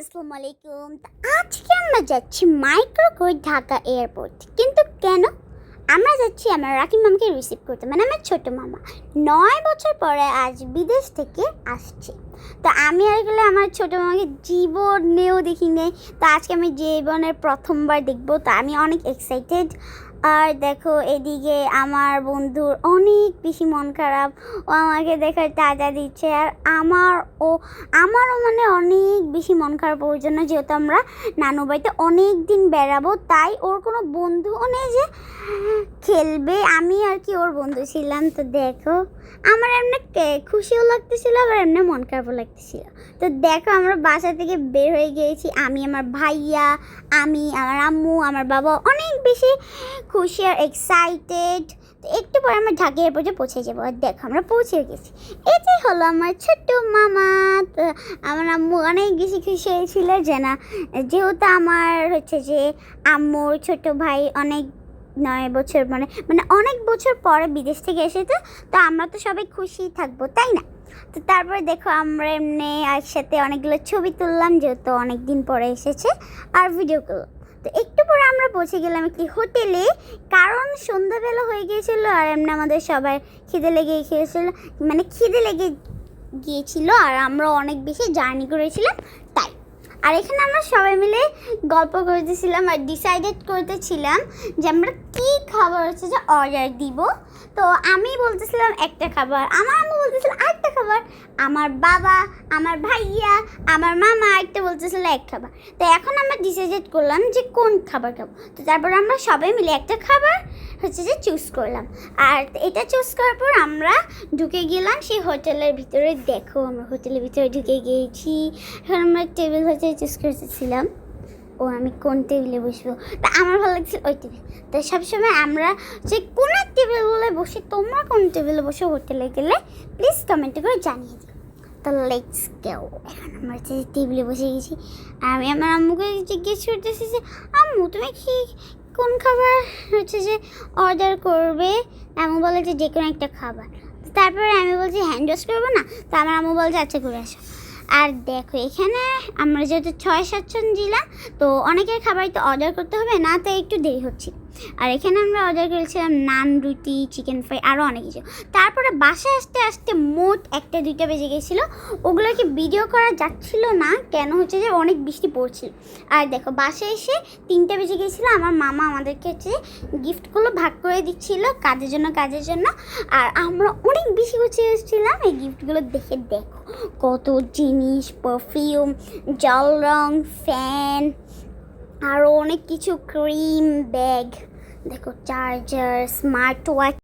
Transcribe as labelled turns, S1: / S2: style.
S1: আসসালামু আলাইকুম। আজকে আমরা যাচ্ছি মাইক্রোকোড ঢাকা এয়ারপোর্ট। কিন্তু কেন? আমরা যাচ্ছি আমার রাকি মামাকে রিসিভ করতে। মানে আমার ছোট মামা। নয় বছর পরে আজ বিদেশ থেকে আসছে। তো আমি আর গেলে আমার ছোট মামাকে জীবনেও দেখি নেই তো আজকে আমি জীবনের প্রথমবার দেখব। তো আমি অনেক এক্সাইটেড আর দেখো এদিকে আমার বন্ধুর অনেক বেশি মন খারাপ। ও আমাকে দেখার টাটা দিচ্ছে আর আমার ও, আমারও মানে অনেক বেশি মন খারাপ ওর জন্য যেহেতু আমরা নানু বাড়িতে অনেক দিন বেড়াবো, তাই ওর কোনো বন্ধুও নেই যে খেলবে। আমি আর কি ওর বন্ধু ছিলাম, তো দেখো আমার এমনি খুশিও লাগতেছিল, আবার এমনি মন খারাপও লাগতেছিল। তো দেখো আমরা বাসা থেকে বের হয়ে গিয়েছি। আমি, আমার ভাইয়া, আমি, আমার আম্মু, আমার বাবা অনেক বেশি খুশি আর এক্সাইটেড তো একটু পরে আমরা ঢাকা এয়ারপোর্টে পৌঁছে যাব। আর দেখো, আমরা পৌঁছে গেছি। এটাই হলো আমার ছোট্ট মামা। আমার আম্মু অনেক বেশি খুশি হয়েছিল যে না যেহেতু আমার হচ্ছে যে আম্মুর ছোট ভাই অনেক নয় বছর মানে মানে অনেক বছর পরে বিদেশ থেকে এসেছে, তো আমরা তো সবাই খুশি থাকব, তাই না? তো তারপরে দেখো, আমরা এমনি একসাথে অনেকগুলো ছবি তুললাম, যেহেতু অনেক দিন পরে এসেছে, আর ভিডিও করলাম। তো একটু পরে আমরা পৌঁছে গেলাম একটি হোটেলে কারণ সন্ধ্যাবেলা হয়ে গিয়েছিল আর এমনি আমাদের সবাই খিদে লেগে গিয়েছিল মানে খিদে লেগে গিয়েছিল আর আমরা অনেক বেশি জার্নি করেছিলাম। আর এখানে আমরা সবাই মিলে গল্প করতেছিলাম আর ডিসাইডেড করতেছিলাম যে আমরা কী খাবার হচ্ছে যে অর্ডার দিব। তো আমি বলতেছিলাম একটা খাবার, আমার আম্মু বলতেছিল আরেকটা খাবার, আমার বাবা, আমার ভাইয়া, আমার মামা একটা বলতেছিল এক খাবার। তো এখন আমরা ডিসাইডেড করলাম যে কোন খাবার খাব। তো তারপর আমরা সবাই মিলে একটা খাবার হচ্ছে যে চুজ করলাম। আর এটা চুজ করার পর আমরা ঢুকে গেলাম সেই হোটেলের ভিতরে। দেখো, আমরা হোটেলের ভিতরে ঢুকে গিয়েছি এখন আমরা টেবিল হচ্ছে চুজ করতেছিলাম ও, আমি কোন টেবিলে বসবো? তা আমার ভালো লাগছিল ওই টেবিল তো সবসময় আমরা যে কোন টেবিলে বসে, তোমরা কোন টেবিলে বসে হোটেলে গেলে প্লিজ কমেন্টে করে জানিয়ে দিও। তো লেটস গো এখন আমরা হচ্ছে টেবিলে বসে গেছি। আমি আমার আম্মুকে জিজ্ঞেস করতেছি যে, আম্মু, তুমি কি কোন খাবার? হচ্ছে যে অর্ডার করবে। আম্মু বলে যে যে কোনো একটা খাবার। তারপরে আমি বলছি হ্যান্ড ওয়াশ করব না? তো আমার আম্মু বলছে আচ্ছা ঘুরে আসো। আর দেখো, এখানে আমরা যেহেতু ছয় সাতজন জিলা তো অনেকের খাবারই তো অর্ডার করতে হবে, না তো একটু দেরি হচ্ছে। আর এখানে আমরা অর্ডার করেছিলাম নান রুটি চিকেন ফ্রাই আরও অনেক কিছু। তারপরে বাসায় আসতে আসতে মোট একটা, দুইটা বেজে গেছিল। ওগুলোকে ভিডিও করা যাচ্ছিল না? কেন হচ্ছে যে অনেক বৃষ্টি পড়ছিল। আর দেখো, বাসায় এসে তিনটে বেজে গেছিল। আমার মামা আমাদেরকে হচ্ছে গিফটগুলো ভাগ করে দিচ্ছিল কাজের জন্য কাজের জন্য। আর আমরা অনেক বেশি গুছিয়ে এসেছিলাম এই গিফটগুলো দেখে দেখো। কত জিনিস পারফিউম জল রং ফ্যান আরও অনেক কিছু ক্রিম ব্যাগ দেখো চার্জার স্মার্ট ওয়াচ